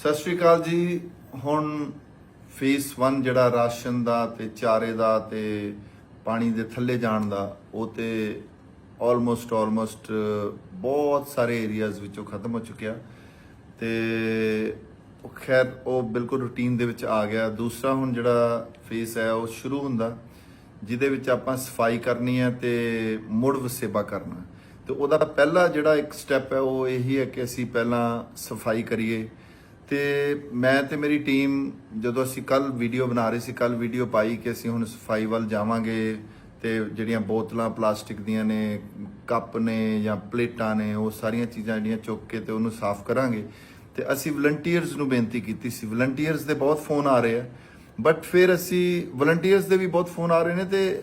ਸਤਿ ਸ਼੍ਰੀ ਅਕਾਲ ਜੀ। ਹੁਣ ਫੇਸ 1 ਜਿਹੜਾ ਰਾਸ਼ਨ ਦਾ ਤੇ ਚਾਰੇ ਦਾ ਤੇ ਪਾਣੀ ਦੇ ਥੱਲੇ ਜਾਣ ਦਾ, ਉਹ ਤੇ ਆਲਮੋਸਟ ਆਲਮੋਸਟ ਬਹੁਤ ਸਾਰੇ ਏਰੀਆਜ਼ ਵਿੱਚੋਂ ਖਤਮ ਹੋ ਚੁੱਕਿਆ। ਤੇ ਉਹ ਖੈਰ, ਉਹ ਬਿਲਕੁਲ ਰੂਟੀਨ ਦੇ ਵਿੱਚ ਆ ਗਿਆ। ਦੂਸਰਾ ਹੁਣ ਜਿਹੜਾ ਫੇਸ ਹੈ, ਉਹ ਸ਼ੁਰੂ ਹੁੰਦਾ, ਜਿਹਦੇ ਵਿੱਚ ਆਪਾਂ ਸਫ਼ਾਈ ਕਰਨੀ ਹੈ ਤੇ ਮੁੜ ਵਸੇਬਾ ਕਰਨਾ। ਤੇ ਉਹਦਾ ਪਹਿਲਾ ਜਿਹੜਾ ਇੱਕ ਸਟੈਪ ਹੈ, ਉਹ ਇਹੀ ਹੈ ਕਿ ਅਸੀਂ ਪਹਿਲਾਂ ਸਫ਼ਾਈ ਕਰੀਏ। ਤੇ ਮੈਂ ਤੇ ਮੇਰੀ ਟੀਮ ਜਦੋਂ ਅਸੀਂ ਕੱਲ ਵੀਡੀਓ ਬਣਾ ਰਹੇ ਸੀ ਕੱਲ ਵੀਡੀਓ ਪਾਈ ਕਿ ਅਸੀਂ ਹੁਣ ਸਫ਼ਾਈ ਵੱਲ ਜਾਵਾਂਗੇ ਤੇ ਜਿਹੜੀਆਂ ਬੋਤਲਾਂ ਪਲਾਸਟਿਕ ਦੀਆਂ ਨੇ, ਕੱਪ ਨੇ ਜਾਂ ਪਲੇਟਾਂ ਨੇ, ਉਹ ਸਾਰੀਆਂ ਚੀਜ਼ਾਂ ਜਿਹੜੀਆਂ ਚੁੱਕ ਕੇ ਤੇ ਉਹਨੂੰ ਸਾਫ਼ ਕਰਾਂਗੇ। ਤੇ ਅਸੀਂ ਵਲੰਟੀਅਰਸ ਨੂੰ ਬੇਨਤੀ ਕੀਤੀ ਸੀ। ਵਲੰਟੀਅਰਸ ਦੇ ਬਹੁਤ ਫੋਨ ਆ ਰਹੇ ਆ ਬਟ ਫਿਰ ਅਸੀਂ ਵਲੰਟੀਅਰਸ ਦੇ ਵੀ ਬਹੁਤ ਫੋਨ ਆ ਰਹੇ ਨੇ ਤੇ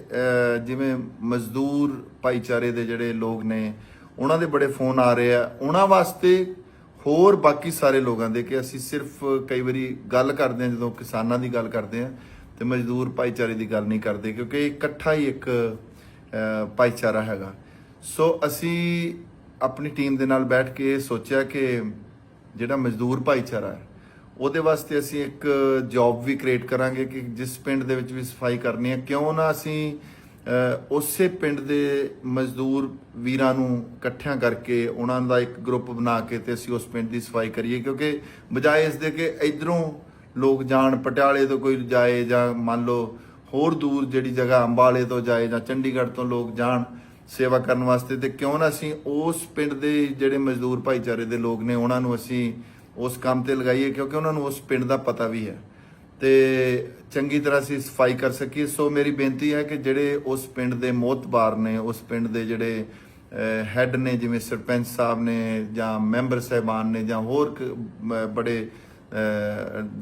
ਜਿਵੇਂ ਮਜ਼ਦੂਰ ਭਾਈਚਾਰੇ ਦੇ ਜਿਹੜੇ ਲੋਕ ਨੇ, ਉਹਨਾਂ ਦੇ ਬੜੇ ਫੋਨ ਆ ਰਹੇ ਆ। ਉਹਨਾਂ ਵਾਸਤੇ ਹੋਰ ਬਾਕੀ ਸਾਰੇ ਲੋਕਾਂ ਦੇ ਕਿ ਅਸੀਂ ਸਿਰਫ ਕਈ ਵਾਰੀ ਗੱਲ ਕਰਦੇ ਹਾਂ, ਜਦੋਂ ਕਿਸਾਨਾਂ ਦੀ ਗੱਲ ਕਰਦੇ ਹਾਂ, ਤੇ ਮਜ਼ਦੂਰ ਭਾਈਚਾਰੇ ਦੀ ਗੱਲ ਨਹੀਂ ਕਰਦੇ, ਕਿਉਂਕਿ ਇਹ ਇਕੱਠਾ ਹੀ ਇੱਕ ਭਾਈਚਾਰਾ ਹੈਗਾ। ਸੋ ਅਸੀਂ ਆਪਣੀ ਟੀਮ ਦੇ ਨਾਲ ਬੈਠ ਕੇ ਇਹ ਸੋਚਿਆ ਕਿ ਜਿਹੜਾ ਮਜ਼ਦੂਰ ਭਾਈਚਾਰਾ ਹੈ, ਉਹਦੇ ਵਾਸਤੇ ਅਸੀਂ ਇੱਕ ਜੌਬ ਵੀ ਕ੍ਰੀਏਟ ਕਰਾਂਗੇ ਕਿ ਜਿਸ ਪਿੰਡ ਦੇ ਵਿੱਚ ਵੀ ਸਫ਼ਾਈ ਕਰਨੀ ਹੈ। ਕਿਉਂ ਨਾ ਅਸੀਂ ਉਸੇ ਪਿੰਡ ਦੇ ਮਜ਼ਦੂਰ ਵੀਰਾਂ ਨੂੰ ਇਕੱਠਿਆਂ ਕਰਕੇ ਉਹਨਾਂ ਦਾ ਇੱਕ ਗਰੁੱਪ ਬਣਾ ਕੇ ਤੇ ਅਸੀਂ ਉਸ ਪਿੰਡ ਦੀ ਸਫ਼ਾਈ ਕਰੀਏ, ਕਿਉਂਕਿ ਬਜਾਏ ਇਸ ਦੇ ਕਿ ਇਧਰੋਂ ਲੋਕ ਜਾਣ, ਪਟਿਆਲੇ ਤੋਂ ਕੋਈ ਜਾਏ ਜਾਂ ਮੰਨ ਲਓ ਹੋਰ ਦੂਰ ਜਿਹੜੀ ਜਗ੍ਹਾ ਅੰਬਾਲੇ ਤੋਂ ਜਾਏ ਜਾਂ ਚੰਡੀਗੜ੍ਹ ਤੋਂ ਲੋਕ ਜਾਣ ਸੇਵਾ ਕਰਨ ਵਾਸਤੇ ਤੇ ਕਿਉਂ ਨਾ ਅਸੀਂ ਉਸ ਪਿੰਡ ਦੇ ਜਿਹੜੇ ਮਜ਼ਦੂਰ ਭਾਈਚਾਰੇ ਦੇ ਲੋਕ ਨੇ, ਉਹਨਾਂ ਨੂੰ ਅਸੀਂ ਉਸ ਕੰਮ ਤੇ ਲਗਾਈਏ, ਕਿਉਂਕਿ ਉਹਨਾਂ ਨੂੰ ਉਸ ਪਿੰਡ ਦਾ ਪਤਾ ਵੀ ਹੈ। ਤੇ ਚੰਗੀ ਤਰ੍ਹਾਂ ਅਸੀਂ ਸਫ਼ਾਈ ਕਰ ਸਕੀਏ। ਸੋ ਮੇਰੀ ਬੇਨਤੀ ਹੈ ਕਿ ਜਿਹੜੇ ਉਸ ਪਿੰਡ ਦੇ ਮੋਤਬਾਰ ਨੇ, ਉਸ ਪਿੰਡ ਦੇ ਜਿਹੜੇ ਹੈੱਡ ਨੇ, ਜਿਵੇਂ ਸਰਪੰਚ ਸਾਹਿਬ ਨੇ ਜਾਂ ਮੈਂਬਰ ਸਹਿਬਾਨ ਨੇ ਜਾਂ ਹੋਰ ਬੜੇ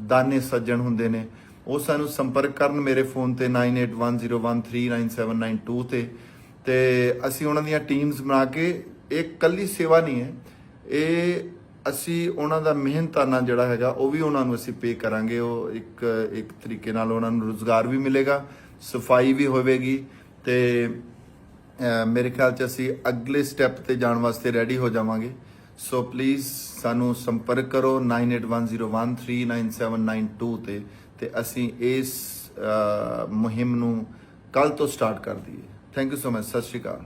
ਦਾਨੇ ਸੱਜਣ ਹੁੰਦੇ ਨੇ, ਉਹ ਸਾਨੂੰ ਸੰਪਰਕ ਕਰਨ ਮੇਰੇ ਫੋਨ ਤੇ 9810139792 ਤੇ ਤੇ ਅਸੀਂ ਉਹਨਾਂ ਦੀਆਂ ਟੀਮਸ ਬਣਾ ਕੇ, ਇਹ ਕੱਲੀ ਸੇਵਾ ਨਹੀਂ ਹੈ। ਇਹ ਅਸੀਂ ਉਹਨਾਂ ਦਾ ਮਿਹਨਤਾਨਾ ਜਿਹੜਾ ਹੈਗਾ, ਉਹ ਵੀ ਉਹਨਾਂ ਨੂੰ ਅਸੀਂ ਪੇ ਕਰਾਂਗੇ। ਉਹ ਇੱਕ ਇੱਕ ਤਰੀਕੇ ਨਾਲ ਉਹਨਾਂ ਨੂੰ ਰੋਜ਼ਗਾਰ ਵੀ ਮਿਲੇਗਾ, ਸਫ਼ਾਈ ਵੀ ਹੋਵੇਗੀ ਤੇ ਮੇਰੇ ਖਿਆਲ ਚ ਅਸੀਂ ਅਗਲੇ ਸਟੈਪ ਤੇ ਜਾਣ ਵਾਸਤੇ ਰੈਡੀ ਹੋ ਜਾਵਾਂਗੇ। ਸੋ ਪਲੀਜ਼ ਸਾਨੂੰ ਸੰਪਰਕ ਕਰੋ 9810139792 ਤੇ ਤੇ ਅਸੀਂ ਇਸ ਮੁਹਿੰਮ ਨੂੰ ਕੱਲ ਤੋਂ ਸਟਾਰਟ ਕਰ ਦਈਏ। ਥੈਂਕ ਯੂ ਸੋ ਮਚ ਸਤਿ ਸ਼੍ਰੀ ਅਕਾਲ।